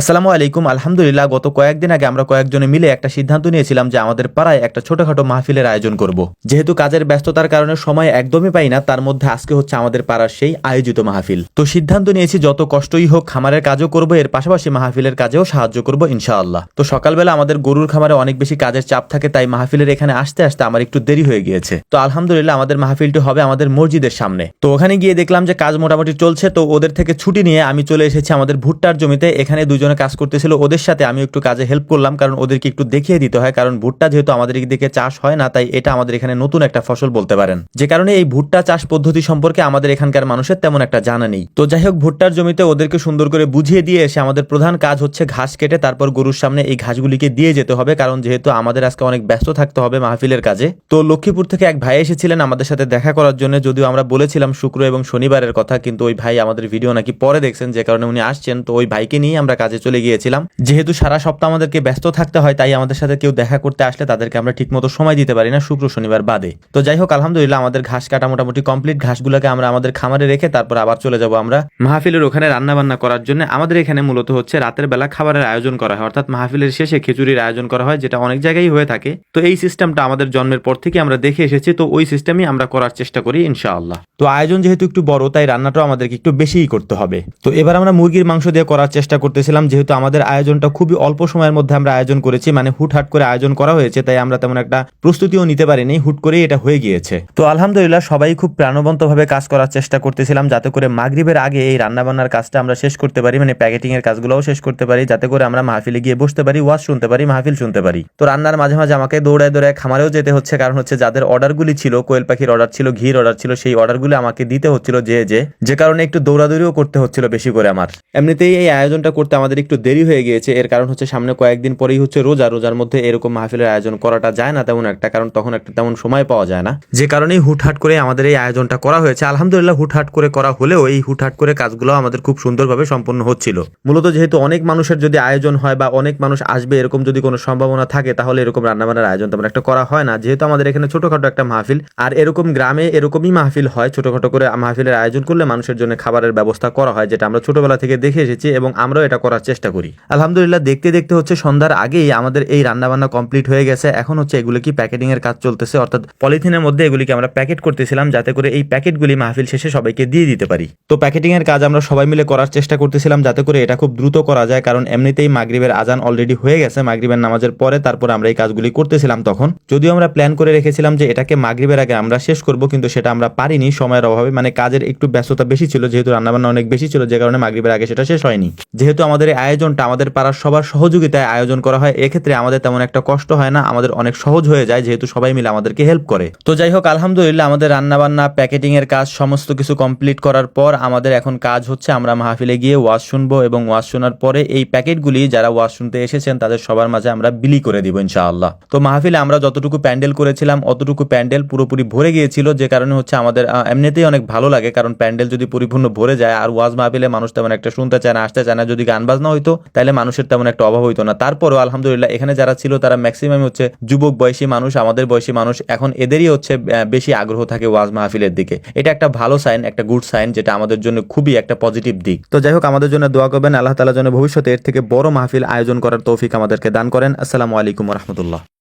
আসসালামু আলাইকুম। আলহামদুলিল্লাহ, গত কয়েকদিন আগে আমরা কয়েকজনে মিলে একটা সিদ্ধান্ত নিয়েছিলাম যে আমাদের পাড়ায় একটা ছোটখাটো মাহফিলের আয়োজন করব। যেহেতু কাজের ব্যস্ততার কারণে সময় একদমই পাই না, তার মধ্যে আজকে হচ্ছে আমাদের পাড়ার সেই আয়োজিত মাহফিল। তো সিদ্ধান্ত নিয়েছি, যত কষ্টই হোক খামারের কাজও করব, এর পাশাপাশি মাহফিলের কাজেও সাহায্য করব ইনশাআল্লাহ। তো সকালবেলা আমাদের গরুর খামারে অনেক বেশি কাজের চাপ থাকে, তাই মাহফিলের এখানে আসতে আসতে আমার একটু দেরি হয়ে গিয়েছে। তো আলহামদুলিল্লাহ, আমাদের মাহফিলটি হবে আমাদের মসজিদের সামনে। তো ওখানে গিয়ে দেখলাম যে কাজ মোটামুটি চলছে, তো ওদের থেকে ছুটি নিয়ে আমি চলে এসেছি আমাদের ভুট্টার জমিতে। এখানে দুজনে কাজ করতেছিল, ওদের সাথে আমি একটু কাজে হেল্প করলাম, কারণ ওদেরকে একটু দেখিয়ে দিতে হয়, কারণ ভুট্টা যেহেতু আমাদের দিকে চাষ হয় না, তাই এটা আমাদের এখানে নতুন একটা ফসল বলতে পারেন। যে কারণে এই ভুট্টা চাষ পদ্ধতি সম্পর্কে আমাদের এখানকার মানুষের তেমন একটা জানা নেই। তো যাই হোক, ভুট্টার জমিতে ওদেরকে সুন্দর করে বুঝিয়ে দিয়ে এসে আমাদের প্রধান কাজ হচ্ছে ঘাস কেটে তারপর গরুর সামনে এই ঘাসগুলিকে দিয়ে যেতে হবে, কারণ যেহেতু আমাদের আজকে অনেক ব্যস্ত থাকতে হবে মাহফিলের কাজে। তো লক্ষ্মীপুর থেকে এক ভাই এসেছিলেন আমাদের সাথে দেখা করার জন্য, যদিও আমরা বলেছিলাম শুক্র এবং শনিবারের কথা, কিন্তু ওই ভাই আমাদের ভিডিও নাকি পরে দেখছেন, যে কারণে উনি আসছেন, তো ওই ভাইকে নিয়ে আমরা কাজে চলে গিয়েছিলাম। যেহেতু সারা সপ্তাহ আমাদেরকে ব্যস্ত থাকতে হয়, তাই আমাদের সাথে কেউ দেখা করতে আসলে তাদেরকে আমরা ঠিকমতো সময় দিতে পারি না শুক্র, শনিবার বাদে। তো যাই হোক, আলহামদুলিল্লাহ আমাদের ঘাস কাটা মোটামুটি কমপ্লিট ঘাসগুলোকে আমরা আমাদের খামারে রেখে তারপর আবার চলে যাব আমরা। মাহফিলের ওখানে রান্না বান্না করার জন্য আমাদের এখানে মূলত হচ্ছে রাতের বেলা খাবারের আয়োজন করা হয়। অর্থাৎ মাহফিলের শেষে খিচুড়ির আয়োজন করা হয়, যেটা অনেক জায়গায় হয়ে থাকে। তো এই সিস্টেমটা আমাদের জন্মের পর থেকে আমরা দেখে এসেছি, তো ওই সিস্টেমই আমরা করার চেষ্টা করি ইনশাআল্লাহ। তো আয়োজন যেহেতু একটু বড়, তাই রান্নাটাও আমাদেরকে একটু বেশিই করতে হবে। তো এবার আমরা মুরগির মাংস দিয়ে করার চেষ্টা করতেছিলাম যেহেতু আমাদের আয়োজনটা খুবই অল্প সময়ের মধ্যে আমরা আয়োজন করেছি মানে হুটহাট করে আয়োজন করা হয়েছে, তাই আমরা তেমন একটা প্রস্তুতিও নিতে পারিনি, হুট করেই এটা হয়ে গিয়েছে। তো আলহামদুলিল্লাহ সবাই খুব প্রাণবন্তভাবে কাজ করার চেষ্টা করতেছিলাম, যাতে করে মাগরিবের আগে এই রান্নাবান্নার কাজটা আমরা শেষ করতে পারি মানে প্যাকেটিং এর কাজগুলোও শেষ করতে পারি, যাতে করে আমরা মাহফিলে গিয়ে বসতে পারি, ওয়াজ শুনতে পারি, মাহফিল শুনতে পারি। তো রান্নার মাঝে মাঝে আমাকে দৌড়ায় দৌড়ায় খামারেও যেতে হচ্ছে, কারণ হচ্ছে যাদের অর্ডারগুলি ছিল, কোয়েল পাখির অর্ডার ছিল ঘির অর্ডার ছিল, সেই অর্ডারগুলো আমাকে দিতে হচ্ছিল যে যে যে কারণে একটু দৌড়াদৌড়িও করতে হচ্ছিল বেশি করে আমার। এমনিতেই এই আয়োজনটা করতে আমাদের একটু দেরি হয়ে গিয়েছে, এর কারণ হচ্ছে সামনে কয়েকদিন পরেই হচ্ছে রোজা, রোজার মধ্যে এরকম মাহফিলের আয়োজন করাটা যায় না তেমন একটা, কারণ তখন একটা তেমন সময় পাওয়া যায় না। যে কারণেই হুটহাট করে আমাদের এই আয়োজনটা করা হয়েছে। আলহামদুলিল্লাহ, হুটহাট করে করা হলেও এই হুটহাট করে কাজগুলো আমাদের খুব সুন্দরভাবে সম্পন্ন হচ্ছিল। মূলত যেহেতু অনেক মানুষের যদি আয়োজন হয় বা অনেক মানুষ আসবে, এরকম যদি কোনো সম্ভাবনা থাকে, তাহলে এরকম রান্নাবান্নার আয়োজন তেমন একটা করা হয় না। যেহেতু আমাদের এখানে ছোটখাটো একটা মাহফিল, আর এরকম গ্রামে এরকমই মাহফিল হয়, ছোটখাটো করে মাহফিলের আয়োজন করলে মানুষের জন্য খাবারের ব্যবস্থা করা হয়, যেটা আমরা ছোটবেলা থেকে দেখে এসেছি এবং আমরাও এটা করার চেষ্টা করি। আলহামদুলিল্লাহ, দেখতে দেখতে হচ্ছে সন্ধ্যার আগেই আমাদের এই রান্নাবান্না কমপ্লিট হয়ে গেছে। এখন হচ্ছে এগুলো কি প্যাকেটিং এর কাজ চলতেছে, অর্থাৎ পলিথিনের মধ্যে এগুলিকে আমরা প্যাকেট করতেছিলাম যাতে করে এই প্যাকেটগুলি মাহফিল শেষে সবাইকে দিয়ে দিতে পারি। তো প্যাকেটিং এর কাজ আমরা সবাই মিলে করার চেষ্টা করতেছিলাম যাতে করে এটা খুব দ্রুত করা যায়, কারণ এমনিতেই মাগরিবের আজান অলরেডি হয়ে গেছে। মাগরিবের নামাজের পরে তারপর আমরা এই কাজগুলি করতেছিলাম তখন। যদিও আমরা প্ল্যান করে রেখেছিলাম যে এটাকে মাগরিবের আগে আমরা শেষ করব, কিন্তু সেটা আমরা পারিনি, সময়ের অভাবে। মানে কাজের একটু ব্যস্ততা বেশি ছিল, যেহেতু রান্নাবান্না অনেক বেশি ছিল, যে কারণে মাগরিবের আগে সেটা শেষ হয়নি। যেহেতু আমাদের আয়োজনটা আমাদের পাড়ার সবার সহযোগিতায় আয়োজন করা হয়, এক্ষেত্রে আমাদের তেমন একটা কষ্ট হয় না, আমাদের অনেক সহজ হয়ে যায়, যেহেতু সবাই মিলে আমাদেরকে হেল্প করে। তো যাই হোক, আলহামদুলিল্লাহ আমাদের রান্নাবান্না প্যাকেটিং এর কাজ, সমস্ত কিছু কমপ্লিট করার পর আমাদের এখন কাজ হচ্ছে আমরা মাহফিলে গিয়ে ওয়াজ শুনব এবং ওয়াজ শোনার পরে এই প্যাকেটগুলি যারা ওয়াজ শুনতে এসেছেন, তাদের সবার মাঝে আমরা বিলি করে দিব ইনশাআল্লাহ। তো মাহফিলে আমরা যতটুকু প্যান্ডেল করেছিলাম, অতটুকু প্যান্ডেল পুরোপুরি ভরে গিয়েছিল, যে কারণে হচ্ছে আমাদের এমনিতেই অনেক ভালো লাগে, কারণ প্যান্ডেল যদি পরিপূর্ণ ভরে যায়, আর ওয়াজ মাহফিলে মানুষ তেমন একটা শুনতে চায় না, আসতে চায় না, যদি গান বাজনা হইতো তাহলে মানুষের তেমন একটা অভাব হইতো না। তারপরও আলহামদুলিল্লাহ এখানে যারা ছিল, তারা ম্যাক্সিমাম হচ্ছে যুবক, বয়সী মানুষ, আমাদের বয়সী মানুষ, এখন এদেরই হচ্ছে বেশি আগ্রহ থাকে ওয়াজ মাহফিলের দিকে। এটা একটা ভালো সাইন একটা গুড সাইন যেটা আমাদের জন্য খুবই একটা পজিটিভ দিক। তো যাই হোক, আমাদের জন্য দোয়া করবেন, আল্লাহ তালা যেন ভবিষ্যতে এর থেকে বড় মাহফিল আয়োজন করার তৌফিক আমাদেরকে দান করেন। আসসালামু আলাইকুম রহমতুল্লাহ।